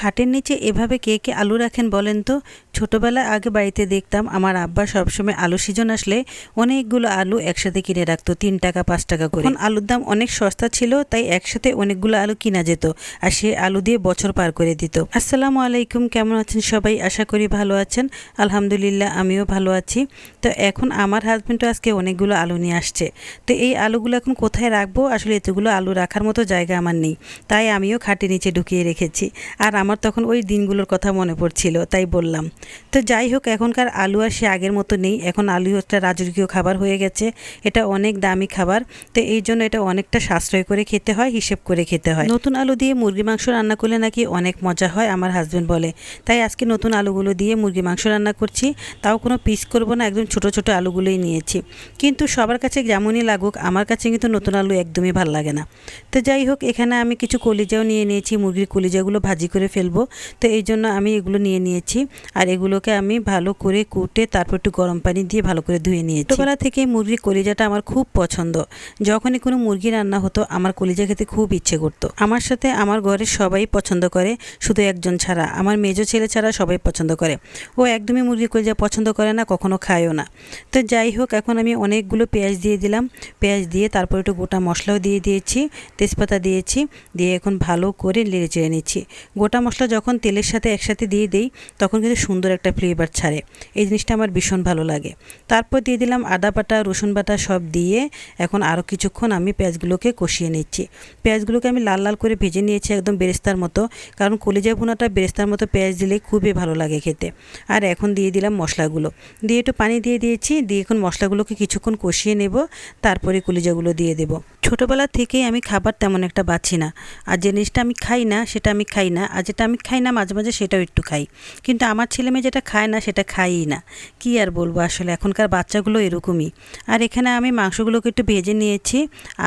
খাটের নিচে এভাবে কে কে আলু রাখেন বলেন তো? ছোটবেলায় আগে বাড়িতে দেখতাম আমার আব্বা সবসময় আলু সিজন আসলে অনেকগুলো আলু একসাথে কিনে রাখতো, তিন টাকা, পাঁচ টাকা করে। আলুর দাম অনেক সস্তা ছিল, তাই একসাথে অনেকগুলো আলু কিনা যেত আর সে আলু দিয়ে বছর পার করে দিত। আসসালামু আলাইকুম, কেমন আছেন সবাই? আশা করি ভালো আছেন। আলহামদুলিল্লাহ, আমিও ভালো আছি। তো এখন আমার হাজব্যান্ডও আজকে অনেকগুলো আলু নিয়ে আসছে। তো এই আলুগুলো এখন কোথায় রাখব? আসলে এতগুলো আলু রাখার মতো জায়গা আমার নেই। তাই আমিও খাটের নিচে ঢুকিয়ে রেখেছি। আর আমার তখন ওই দিনগুলোর কথা মনে পড়ছিল, তাই বললাম। তো যাই হোক, এখনকার আলু আর সে আগের মতো নেই। এখন আলু একটা রাজকীয় খাবার হয়ে গেছে। এটা অনেক দামি খাবার। তো এই জন্য এটা অনেকটা সাশ্রয় করে খেতে হয়, হিসেব করে খেতে হয়। নতুন আলু দিয়ে মুরগি মাংস রান্না করলে নাকি অনেক মজা হয়, আমার হাজব্যান্ড বলে। তাই আজকে নতুন আলুগুলো দিয়ে মুরগি মাংস রান্না করছি। তাও কোনো পিস করব না, একদম ছোট ছোট আলুগুলোই নিয়েছি। কিন্তু সবার কাছে যেমনই লাগুক, আমার কাছে কিন্তু নতুন আলু একদমই ভালো লাগে না। তো যাই হোক, এখানে আমি কিছু কলিজাও নিয়ে নিয়েছি। মুরগির কলিজাগুলো ভাজি করে ফেলব। তো এই জন্য আমি এগুলো নিয়ে নিয়েছি। আর এগুলোকে আমি ভালো করে কুটে তারপর একটু গরম পানি দিয়ে ভালো করে ধুয়ে নিয়েছি। ছোটোবেলা থেকে মুরগির কলিজাটা আমার খুব পছন্দ। যখনই কোনো মুরগি রান্না হতো, আমার কলিজা খেতে খুব ইচ্ছে করতো। আমার সাথে আমার ঘরের সবাই পছন্দ করে, শুধু একজন ছাড়া। আমার মেজো ছেলে ছাড়া সবাই পছন্দ করে। ও একদমই মুরগির কলিজা পছন্দ করে না, কখনো খায়ও না। তো যাই হোক, এখন আমি অনেকগুলো পেঁয়াজ দিয়ে দিলাম। পেঁয়াজ দিয়ে তারপর একটু গোটা মশলাও দিয়ে দিয়েছি, তেজপাতা দিয়েছি, দিয়ে এখন ভালো করে নেড়ে চেড়ে নিচ্ছি। গোটা মশলা যখন তেলের সাথে একসাথে দিয়ে দিই, তখন কিন্তু সুন্দর একটা ফ্লেভার ছাড়ে। এই জিনিসটা আমার ভীষণ ভালো লাগে। তারপর দিয়ে দিলাম আদা বাটা, রসুন বাটা সব দিয়ে এখন আরও কিছুক্ষণ আমি পেঁয়াজগুলোকে কষিয়ে নিচ্ছি। পেঁয়াজগুলোকে আমি লাল লাল করে ভেজে নিয়েছি একদম বেরেস্তার মতো, কারণ কলিজা ভুনাটা বেরেস্তার মতো পেঁয়াজ দিলে খুবই ভালো লাগে খেতে। আর এখন দিয়ে দিলাম মশলাগুলো। দিয়ে একটু পানি দিয়ে দিয়েছি, দিয়ে এখন মশলাগুলোকে কিছুক্ষণ কষিয়ে নেব, তারপরে কলিজাগুলো দিয়ে দেবো। ছোটোবেলা থেকেই আমি খাবার তেমন একটা বাছি না। আর যে জিনিসটা আমি খাই না, সেটা আমি খাই না। আর যেটা আমি খাই না, মাঝে মাঝে সেটাও একটু খাই। কিন্তু আমার ছেলে মেয়ে যেটা খায় না, সেটা খাইই না। কি আর বলব আসলে? এখনকার বাচ্চাগুলো এরকমই। আর এখানে আমি মাংসগুলোকে একটু ভেজে নিয়েছি,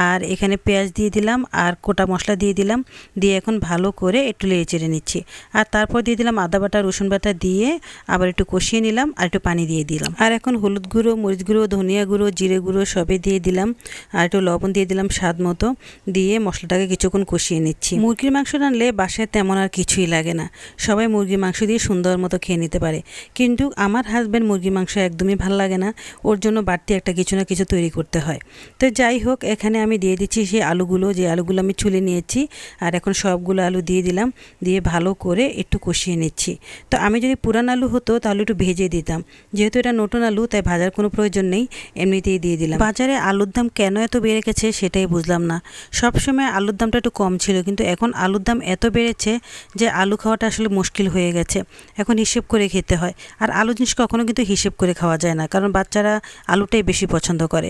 আর এখানে পেঁয়াজ দিয়ে দিলাম, আর কোটা মশলা দিয়ে দিলাম, দিয়ে এখন ভালো করে একটু লেড়ে চেড়ে নিচ্ছি। আর তারপর দিয়ে দিলাম আদা বাটা, রসুন বাটা দিয়ে আবার একটু কষিয়ে নিলাম, আর একটু পানি দিয়ে দিলাম। আর এখন হলুদ গুঁড়ো, মরিচ গুঁড়ো, ধনিয়া গুঁড়ো, জিরে গুঁড়ো সবে দিয়ে দিলাম, আর একটু লবণ দিয়ে দিলাম স্বাদ মতো, দিয়ে মশলাটাকে কিছুক্ষণ কষিয়ে নিচ্ছি। মুরগির মাংস রানলে বাসায় তেমন আর কিছুই লাগে না। সবাই মুরগির মাংস দিয়ে সুন্দর মতো খেয়ে নিতে পারে। কিন্তু আমার হাজব্যান্ড মুরগির মাংস একদমই ভালো লাগে না। ওর জন্য বাড়তি একটা কিছু না কিছু তৈরি করতে হয়। তো যাই হোক, এখানে আমি দিয়ে দিচ্ছি সেই আলুগুলো। যে আলুগুলো আমি ছুলে নিয়েছি আর এখন সবগুলো আলু দিয়ে দিলাম। দিয়ে ভালো করে একটু কষিয়ে নিচ্ছি। তো আমি যদি পুরান আলু হতো তাহলে একটু ভেজে দিতাম। যেহেতু এটা নতুন আলু, তাই ভাজার কোনো প্রয়োজন নেই। এমনিতেই দিয়ে দিলাম। বাজারে আলুর দাম কেন এত বেড়ে গেছে সেটাই বুঝলাম না। সবসময় আলুর দামটা একটু কম ছিল। কিন্তু এখন আলুর দাম এত বেড়েছে যে আলু খাওয়াটা আসলে মুশকিল হয়ে গেছে। এখন হিসেব করে খেতে হয়। আর আলু জিনিস কখনো কিন্তু হিসেব করে খাওয়া যায় না, কারণ বাচ্চারা আলুটাই বেশি পছন্দ করে।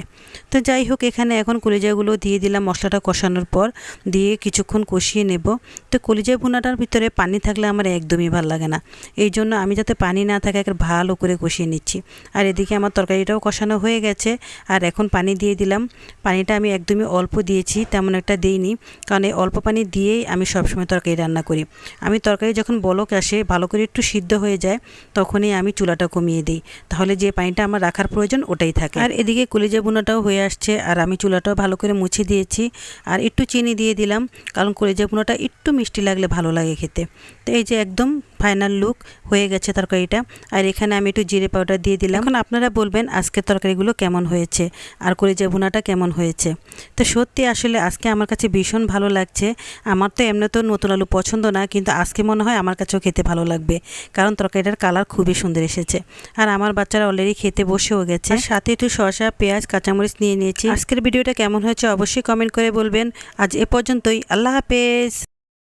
তো যাই হোক, এখানে এখন কলিজাগুলো দিয়ে দিলাম মশলাটা কষানোর পর। দিয়ে কিছুক্ষণ কষিয়ে নেব। তো কলিজা ভুনাটার ভিতরে পানি থাকলে আমার একদমই ভালো লাগে না। এই জন্য আমি যাতে পানি না থাকে, একবার ভালো করে কষিয়ে নিচ্ছি। আর এদিকে আমার তরকারিটাও কষানো হয়ে গেছে। আর এখন পানি দিয়ে দিলাম। পানিটা আমি একদমই অল্প দিয়েছি, তেমন একটা দিইনি। কারণ এই অল্প পানি দিয়েই আমি সবসময় তরকারি রান্না করি। আমি তরকারি যখন বলক আসে, ভালো করে একটু সিদ্ধ হয়ে যায় তখনই আমি চুলাটা কমিয়ে দিই। তাহলে যে পানিটা আমার রাখার প্রয়োজন ওটাই থাকে। আর এদিকে কলিজা বোনাটাও হয়ে আসছে আর আমি চুলাটাও ভালো করে মুছে দিয়েছি আর একটু চিনি দিয়ে দিলাম, কারণ কলিজা বোনাটা একটু মিষ্টি লাগলে ভালো লাগে খেতে। তো এই যে একদম ফাইনাল লুক হয়ে গেছে তরকারিটা। আর এখানে আমি একটু জিরে পাউডার দিয়ে দিলাম। এখন আপনারা বলবেন আজকের তরকারিগুলো কেমন হয়েছে? আর কলিজা ভুনাটা কেমন হয়েছে? তো সত্যি আসলে আজকে আমার কাছে ভীষণ ভালো লাগছে। আমার তো এমনি তো নতুন আলু পছন্দ না কিন্তু আজকে মনে হয় আমার কাছেও খেতে ভালো লাগবে। কারণ তরকারিটার কালার খুবই সুন্দর এসেছে। আর আমার বাচ্চারা অলরেডি খেতে বসেও গেছে। সাথে একটু শসা পেঁয়াজ কাঁচামরিচ নিয়ে নিয়েছি। আজকের ভিডিওটা কেমন হয়েছে অবশ্যই কমেন্ট করে বলবেন। আজ এ পর্যন্তই। আল্লাহ হাফেজ।